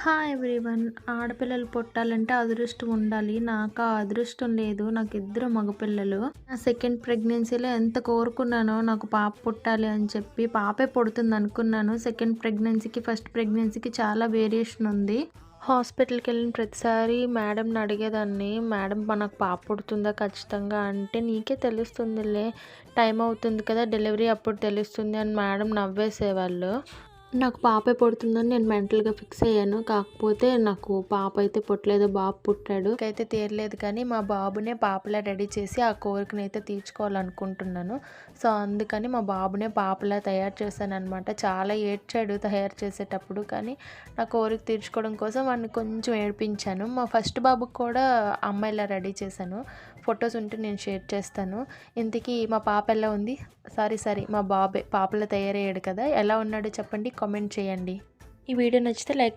Hi everyone. ఆడపిల్లలు పుట్టాలంటే అదృష్టం ఉండాలి. నాకు ఆ అదృష్టం లేదు. నాకు ఇద్దరు మగపిల్లలు. నా సెకండ్ ప్రెగ్నెన్సీలో ఎంత కోరుకున్నానో నాకు పాప పుట్టాలి అని చెప్పి పాపే పుడుతుంది అనుకున్నాను. సెకండ్ ప్రెగ్నెన్సీకి ఫస్ట్ ప్రెగ్నెన్సీకి చాలా వేరియేషన్ ఉంది. హాస్పిటల్కి వెళ్ళిన ప్రతిసారి మేడంని అడిగేదాన్ని మేడం మనకు పాప పుడుతుందా ఖచ్చితంగా? అంటే నీకే తెలుస్తుందిలే. టైం అవుతుంది కదా డెలివరీ అప్పుడు తెలుస్తుంది అని మేడం నవ్వేసేవాళ్ళు. నాకు పాపే పుడుతుందని నేను మెంటల్గా ఫిక్స్ అయ్యాను. కాకపోతే నాకు పాప అయితే పుట్టలేదు బాబు పుట్టాడు. అయితే తీరలేదు కానీ మా బాబునే పాపలా రెడీ చేసి ఆ కోరికను అయితే తీర్చుకోవాలనుకుంటున్నాను. సో అందుకని మా బాబునే పాపలా తయారు చేశాను అనమాట చాలా ఏడ్చాడు తయారు చేసేటప్పుడు కానీ నా కోరిక తీర్చుకోవడం కోసం వాడిని కొంచెం ఏడిపించాను. మా ఫస్ట్ బాబుకి కూడా అమ్మాయిలా రెడీ చేశాను. ఫొటోస్ ఉంటే నేను షేర్ చేస్తాను. ఇంతకీ మా పాప ఎలా ఉంది? సారీ సారీ మా బాబే పాపలా తయారయ్యాడు కదా. ఎలా ఉన్నాడో చెప్పండి. కామెంట్ చేయండి. ఈ వీడియో నచ్చితే లైక్